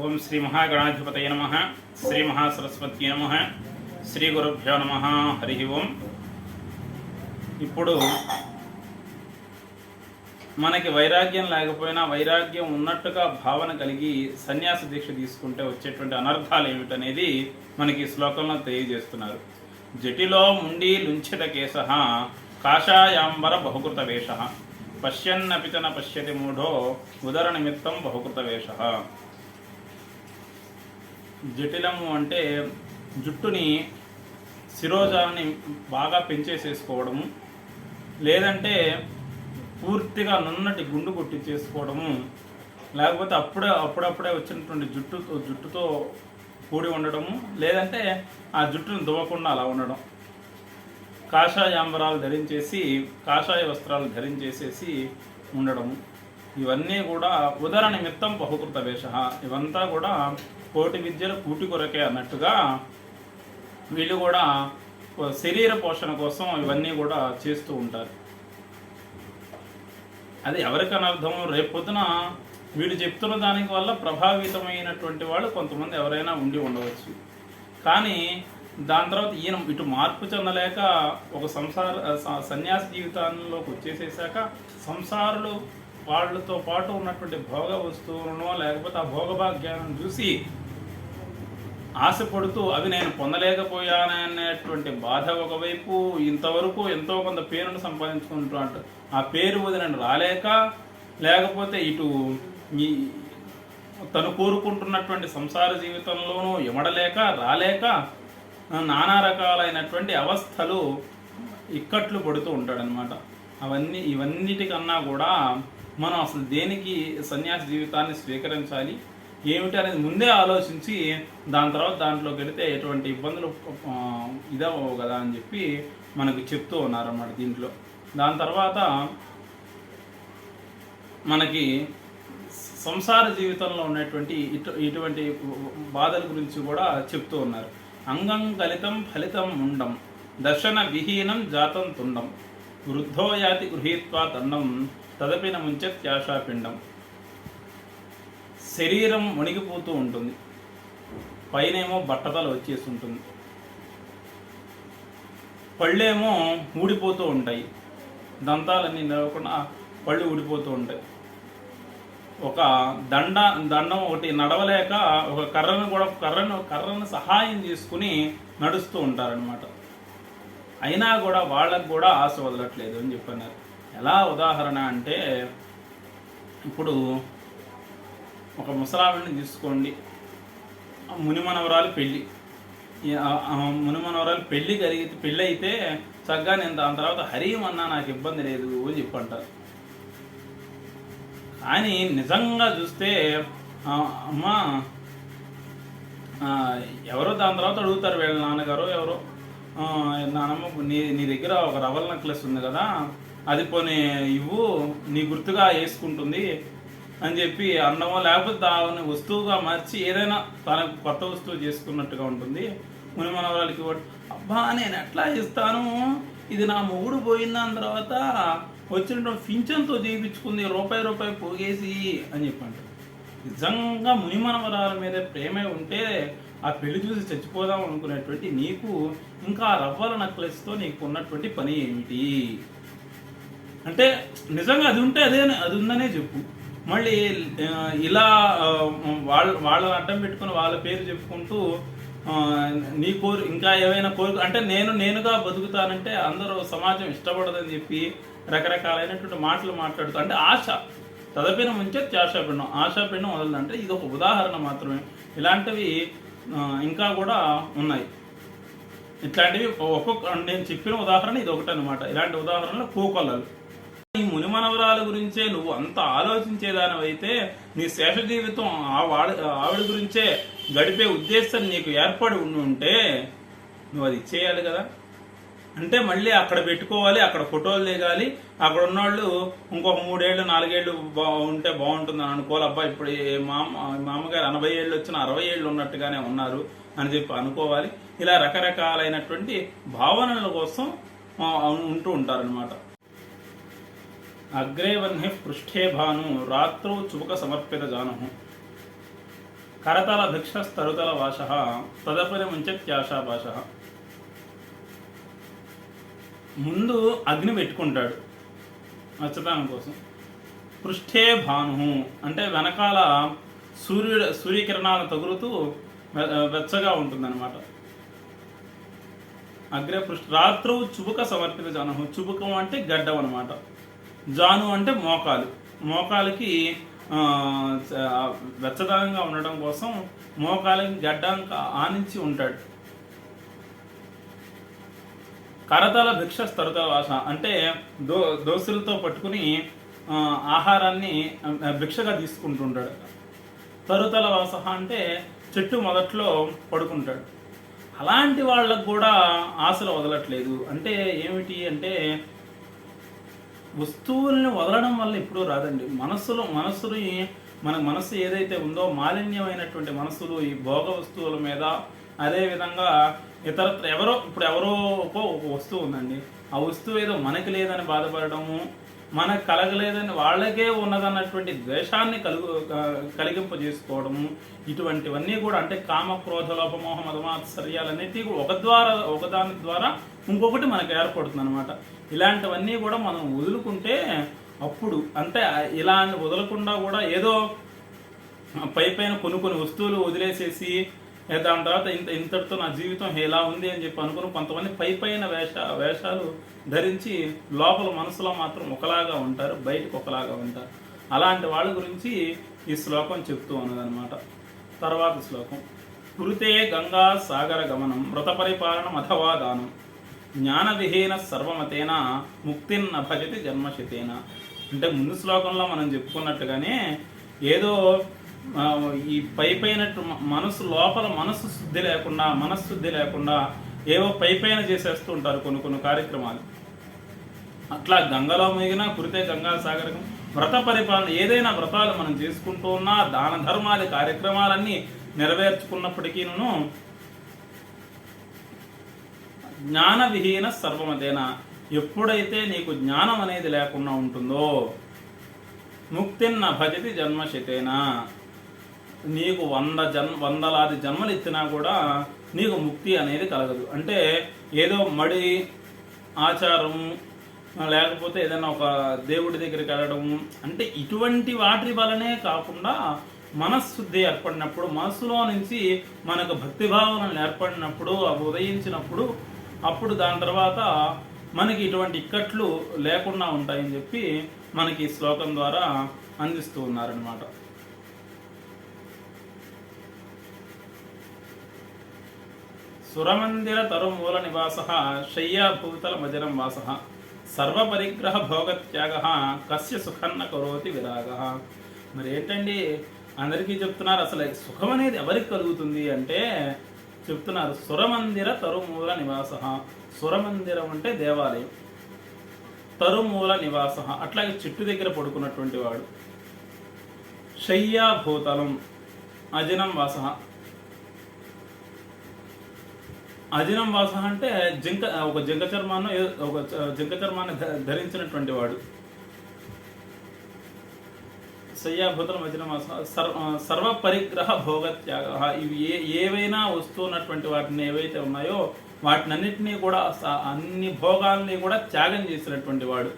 ఓం శ్రీ మహాగణాధిపతయ నమ శ్రీ మహాసరస్వతి నమ శ్రీ గురుభ్యో నమ. హరి ఓం. ఇప్పుడు మనకి వైరాగ్యం లేకపోయినా వైరాగ్యం ఉన్నట్టుగా భావన కలిగి సన్యాస దీక్ష తీసుకుంటే వచ్చేటువంటి అనర్థాలు ఏమిటనేది మనకి ఈ శ్లోకంలో తెలియజేస్తున్నారు. జటిలో ముండి లుంఛిత కేశ కాషాయాంబర బహుకృత వేష. పశ్యన్నపితన పశ్యతి మూఢో ఉదర నిమిత్తం బహుకృత వేష. జటిలము అంటే జుట్టుని శిరోజాన్ని బాగా పెంచేసేసుకోవడము లేదంటే పూర్తిగా నున్నటి గుండు కొట్టి చేసుకోవడము లేకపోతే అప్పుడే అప్పుడప్పుడే వచ్చినటువంటి జుట్టుతో జుట్టుతో కూడి ఉండడము లేదంటే ఆ జుట్టును దువ్వకుండా అలా ఉండడం. కాషాయాంబరాలు ధరించేసి కాషాయ వస్త్రాలు ధరించేసేసి ఉండడము. ఇవన్నీ కూడా ఉదర నిమిత్తం బహుకృత వేష ఇవంతా కూడా కోటి విద్యలు కూటి కొరకే అన్నట్టుగా వీళ్ళు కూడా శరీర పోషణ కోసం ఇవన్నీ కూడా చేస్తూ ఉంటారు. అది ఎవరికి అనర్థం రేపొద్దున వీడు చెప్తున్న దానికి వల్ల ప్రభావితమైనటువంటి వాళ్ళు కొంతమంది ఎవరైనా ఉండి ఉండవచ్చు. కానీ దాని తర్వాత ఈయన ఇటు మార్పు చెందలేక ఒక సంసార స- సన్యాస జీవితంలోకి వచ్చేసేసాక సంసారులు వాళ్ళతో పాటు ఉన్నటువంటి భోగ వస్తువులను లేకపోతే ఆ భోగభాగ్యాలను చూసి ఆశపడుతూ అవి నేను పొందలేకపోయాననేటువంటి బాధ ఒకవైపు ఇంతవరకు ఎంతో కొంత పేరును సంపాదించుకుంటున్నట్టు ఆ పేరు వదిన రాలేక లేకపోతే ఇటు ఈ తను కోరుకుంటున్నటువంటి సంసార జీవితంలోనూ ఎమడలేక రాలేక నానా రకాలైనటువంటి అవస్థలు ఇక్కట్లు పడుతూ ఉంటాడనమాట అవన్నీ ఇవన్నిటికన్నా కూడా మనం అసలు దేనికి సన్యాస జీవితాన్ని స్వీకరించాలి? ఏమిటి అనేది ముందే ఆలోచించి దాని తర్వాత దాంట్లో గడితే ఎటువంటి ఇబ్బందులు ఇదవ్వవు కదా అని చెప్పి మనకు చెప్తూ ఉన్నారన్నమాట దీంట్లో. దాని తర్వాత మనకి సంసార జీవితంలో ఉన్నటువంటి ఇటు ఇటువంటి బాధల గురించి కూడా చెప్తూ ఉన్నారు. అంగం కలితం ఫలితం ఉండం దర్శన విహీనం జాతం తుండం వృద్ధో యాతి గృహీత్వా దండం తదపిన ముంచెత్యాశాపిండం శరీరం మునిగిపోతూ ఉంటుంది. పైనేమో బట్టతలు వచ్చేసి ఉంటుంది పళ్ళేమో ఊడిపోతూ ఉంటాయి. దంతాలన్నీ నిలవకుండా పళ్ళు ఊడిపోతూ ఉంటాయి. ఒక దండ దండం ఒకటి నడవలేక ఒక కర్రను కూడా కర్రను కర్రను సహాయం తీసుకుని నడుస్తూ ఉంటారనమాట అయినా కూడా వాళ్ళకు కూడా ఆశ వదలట్లేదు అని చెప్పన్నారు. ఎలా ఉదాహరణ అంటే ఇప్పుడు ఒక ముసలావిడిని తీసుకోండి. మునిమనవరాలు పెళ్ళి. మునిమనవరాలు పెళ్ళి జరిగితే పెళ్ళి అయితే చక్కగా నేను దాని తర్వాత హరియం అన్నా నాకు ఇబ్బంది లేదు అని చెప్పంటారు. కానీ నిజంగా చూస్తే అమ్మ ఎవరో దాని తర్వాత అడుగుతారు వీళ్ళ నాన్నగారు ఎవరో. నానమ్మ నీ నీ దగ్గర ఒక రవల్ నెక్లెస్ ఉంది కదా అది పోనీ ఇవ్వు నీ గుర్తుగా వేసుకుంటుంది అని చెప్పి అన్నమో లేకపోతే దాని వస్తువుగా మార్చి ఏదైనా తనకు కొత్త వస్తువు చేసుకున్నట్టుగా ఉంటుంది. ముని మనవరాలకి అబ్బా నేను ఎట్లా ఇస్తాను? ఇది నా మొగుడు పోయిన దాని తర్వాత వచ్చిన ఫించన్తో చేయించుకుంది రూపాయి రూపాయి పోగేసి అని చెప్పంటారు నిజంగా ముని మనవరాల మీద ప్రేమే ఉంటే ఆ పెళ్ళి చూసి చచ్చిపోదాం అనుకునేటువంటి నీకు ఇంకా రవ్వల నక్లెస్తో నీకు ఉన్నటువంటి పని ఏమిటి? అంటే నిజంగా అది ఉంటే అదే అది ఉందనే చెప్పు. మళ్ళీ ఇలా వాళ్ళ వాళ్ళ అడ్డం పెట్టుకుని వాళ్ళ పేరు చెప్పుకుంటూ నీ కోరు ఇంకా ఏవైనా కోరిక అంటే నేను నేనుగా బతుకుతానంటే అందరూ సమాజం ఇష్టపడదని చెప్పి రకరకాలైనటువంటి మాటలు మాట్లాడుతూ అంటే ఆశ. తదపిన ముంచే త్యాషాపిండం ఆశాపిండం వదలదంటే ఇది ఒక ఉదాహరణ మాత్రమే. ఇలాంటివి ఇంకా కూడా ఉన్నాయి. ఇట్లాంటివి ఒక్కొక్క నేను చెప్పిన ఉదాహరణ ఇది ఒకటి అనమాట ఇలాంటి ఉదాహరణలు కోకొల్లలు ఈ మునిమనవరాల గురించే నువ్వు అంత ఆలోచించేదానివైతే నీ శేష జీవితం ఆ వాడ ఆవిడ గురించే గడిపే ఉద్దేశం నీకు ఏర్పడి ఉండి ఉంటే నువ్వు అది ఇచ్చేయాలి కదా. అంటే మళ్ళీ అక్కడ పెట్టుకోవాలి అక్కడ ఫోటోలు దిగాలి అక్కడ ఉన్నవాళ్ళు ఇంకొక మూడేళ్ళు నాలుగేళ్ళు బా ఉంటే బాగుంటుంది అని అనుకోవాలి. అబ్బా ఇప్పుడు మామ మామగారు ఎనభై ఏళ్ళు వచ్చిన అరవై ఏళ్ళు ఉన్నట్టుగానే ఉన్నారు అని చెప్పి అనుకోవాలి. ఇలా రకరకాలైనటువంటి భావనల కోసం ఉంటూ ఉంటారనమాట అగ్రే వహ్ని పృష్ఠే భాను రాత్రౌ చువక సమర్పిత జాను కరతల భిక్షస్తరుతల వాస తదపరి ముంచెత్యాశాభాష ముందు అగ్ని పెట్టుకుంటాడు నచ్చదానం కోసం. పృష్ఠే భాను అంటే వెనకాల సూర్యుడు సూర్యకిరణాలు తగులుతూ వె- వెచ్చగా ఉంటుందన్నమాట. అగ్రే పృష్ రాత్రు చుబుక సమర్పిత జాను చుబుకం అంటే గడ్డం అనమాట జాను అంటే మోకాలు. మోకాలకి వెచ్చదనంగా ఉండడం కోసం మోకాలకి గడ్డం ఆనించి ఉంటాడు. కరతల భిక్ష స్తరతల వాస అంటే దో దోసులతో పట్టుకుని ఆహారాన్ని భిక్షగా తీసుకుంటుంటాడు. తరుతల వాస అంటే చెట్టు మొదట్లో పడుకుంటాడు. అలాంటి వాళ్ళకు కూడా ఆశలు వదలట్లేదు. అంటే ఏమిటి అంటే వస్తువుల్ని వదలడం వల్ల ఎప్పుడూ రాదండి. మనస్సులో మనస్సుని మన మనస్సు ఏదైతే ఉందో మాలిన్యమైనటువంటి మనస్సులు ఈ భోగ వస్తువుల మీద అదేవిధంగా ఇతర ఎవరో ఇప్పుడు ఎవరో ఒక ఒక వస్తువు ఉందండి. ఆ వస్తువు ఏదో మనకి లేదని బాధపడటము మనకు కలగలేదని వాళ్ళకే ఉన్నదన్నటువంటి ద్వేషాన్ని కలుగు కలిగింపజేసుకోవడము ఇటువంటివన్నీ కూడా అంటే కామ క్రోధ లోపమోహ మదమాత్సర్యాలన్నిటి ఒక ద్వారా ఒకదాని ద్వారా ఇంకొకటి మనకు ఏర్పడుతుంది అనమాట ఇలాంటివన్నీ కూడా మనం వదులుకుంటే అప్పుడు అంటే ఇలా వదలకుండా కూడా ఏదో పై పైన కొన్ని కొన్ని వస్తువులు వదిలేసేసి దాని తర్వాత ఇంత ఇంతటితో నా జీవితం ఎలా ఉంది అని చెప్పి అనుకుని కొంతమంది పై పైన వేష వేషాలు ధరించి లోపల మనసులో మాత్రం ఒకలాగా ఉంటారు బయటకు ఒకలాగా ఉంటారు. అలాంటి వాళ్ళ గురించి ఈ శ్లోకం చెప్తూ ఉన్నదనమాట తర్వాత శ్లోకం. కృతే గంగా సాగర గమనం మృత పరిపాలనం అథవా దానం. జ్ఞానవిహీన సర్వమతేన ముక్తిన్న భజతి జన్మశతేన. అంటే ముందు శ్లోకంలో మనం చెప్పుకున్నట్టుగానే ఏదో ఈ పై పైన మనసు లోపల మనసు శుద్ధి లేకుండా మనశ్శుద్ధి లేకుండా ఏవో పై పైన చేసేస్తూ ఉంటారు కొన్ని కొన్ని కార్యక్రమాలు. అట్లా గంగలో మిగిన కురితే గంగా సాగరకం. వ్రత పరిపాలన ఏదైనా వ్రతాలు మనం చేసుకుంటూ ఉన్నా దాన ధర్మాది కార్యక్రమాలన్నీ నెరవేర్చుకున్నప్పటికీను జ్ఞాన విహీన సర్వమతేన ఎప్పుడైతే నీకు జ్ఞానం అనేది లేకుండా ఉంటుందో ముక్తిన్న భజతి జన్మశతేనా. నీకు వంద జన్ వందలాది జన్మలు ఎత్తినా కూడా నీకు ముక్తి అనేది కలగదు. అంటే ఏదో మడి ఆచారం లేకపోతే ఏదైనా ఒక దేవుడి దగ్గరికి వెళ్ళడం అంటే ఇటువంటి వాటి వలనే కాకుండా మనశుద్ధి ఏర్పడినప్పుడు మనసులో నుంచి మనకు భక్తి భావనలు ఏర్పడినప్పుడు అవి ఉదయించినప్పుడు అప్పుడు దాని తర్వాత మనకి ఇటువంటి ఇక్కట్లు లేకుండా ఉంటాయని చెప్పి మనకి ఈ శ్లోకం ద్వారా అందిస్తూ ఉన్నారనమాట సురమందిర తరుమూల నివాస శయ్యాభూతల మజరం వాస సర్వపరిగ్రహ భోగత్యాగ కస్య సుఖన్న కరోతి విరాగ మరి ఏంటండి అందరికీ చెప్తున్నారు అసలు సుఖం అనేది ఎవరికి కలుగుతుంది అంటే చెప్తున్నారు సురమందిర తరుమూల నివాస సురమందిరం అంటే దేవాలయం. తరుమూల నివాస అట్లాగే చెట్టు దగ్గర పడుకున్నటువంటి వాడు. శయ్యాభూతలం అజనం వాస అజినం వాస అంటే జింక ఒక జింక చర్మాన్ని ఒక జింక చర్మాన్ని ధరించినటువంటి వాడు. శయ్యాభూతలం అజినం సర్వ సర్వ పరిగ్రహ భోగత్యాగ. ఇవి ఏ ఏవైనా వస్తున్నటువంటి వాటిని ఏవైతే ఉన్నాయో వాటినన్నింటినీ కూడా స- అన్ని భోగాల్ని కూడా త్యాగం చేసినటువంటి వాడు.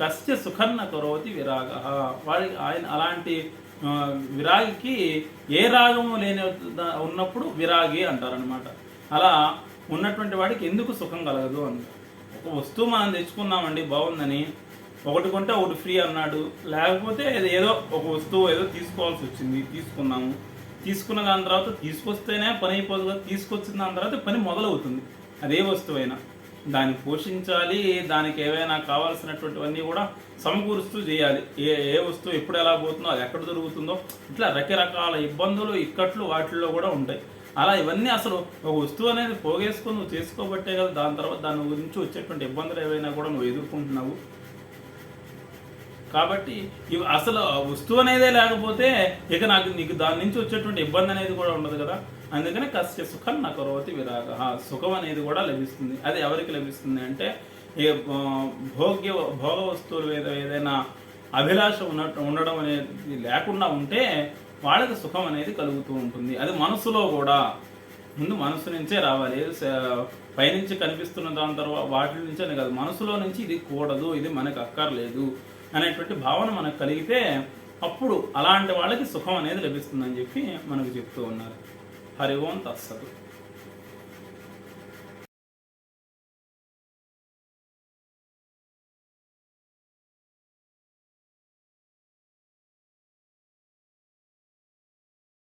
కస్య సుఖన్న కరోతి విరాగ. వాడి ఆయన అలాంటి విరాగికి ఏ రాగము లేని ఉన్నప్పుడు విరాగి అంటారనమాట అలా ఉన్నటువంటి వాడికి ఎందుకు సుఖం కలగదు అని ఒక వస్తువు మనం తెచ్చుకున్నామండి బాగుందని. ఒకటి కొంటే ఒకటి ఫ్రీ అన్నాడు. లేకపోతే అది ఏదో ఒక వస్తువు ఏదో తీసుకోవాల్సి వచ్చింది తీసుకున్నాము. తీసుకున్న దాని తర్వాత తీసుకొస్తేనే పని అయిపోదు కదా తీసుకొచ్చిన దాని తర్వాత పని మొదలవుతుంది. అదే వస్తువైనా. దాన్ని పోషించాలి దానికి ఏవైనా కావాల్సినటువంటివన్నీ కూడా సమకూరుస్తూ చేయాలి. ఏ ఏ వస్తువు ఎప్పుడు ఎలా పోతుందో అది ఎక్కడ దొరుకుతుందో ఇట్లా రకరకాల ఇబ్బందులు ఇక్కట్లు వాటిల్లో కూడా ఉంటాయి. అలా ఇవన్నీ అసలు ఒక వస్తువు అనేది పోగేసుకొని నువ్వు చేసుకోబట్టే కదా దాని తర్వాత దాని గురించి వచ్చేటువంటి ఇబ్బందులు ఏవైనా కూడా నువ్వు ఎదుర్కొంటున్నావు. కాబట్టి ఇవి అసలు వస్తువు అనేదే లేకపోతే ఇక నాకు నీకు దాని నుంచి వచ్చేటువంటి ఇబ్బంది అనేది కూడా ఉండదు కదా. అందుకని కష్ట సుఖం నా కరోతి విరాగ. సుఖం అనేది కూడా లభిస్తుంది. అది ఎవరికి లభిస్తుంది అంటే ఏ భోగ్య భోగ వస్తువులు ఏదైనా అభిలాష ఉన్నట్టు ఉండడం అనేది లేకుండా ఉంటే వాళ్ళకి సుఖం అనేది కలుగుతూ ఉంటుంది. అది మనసులో కూడా. ముందు మనసు నుంచే రావాలి. పైనుంచి కనిపిస్తున్న దాని తర్వాత వాటి నుంచే కాదు. మనసులో నుంచి ఇది కూడదు ఇది మనకు అక్కర్లేదు అనేటువంటి భావన మనకు కలిగితే అప్పుడు అలాంటి వాళ్ళకి సుఖం అనేది లభిస్తుందని చెప్పి మనకు చెప్తూ ఉన్నారు. హరి ఓం తత్సతు.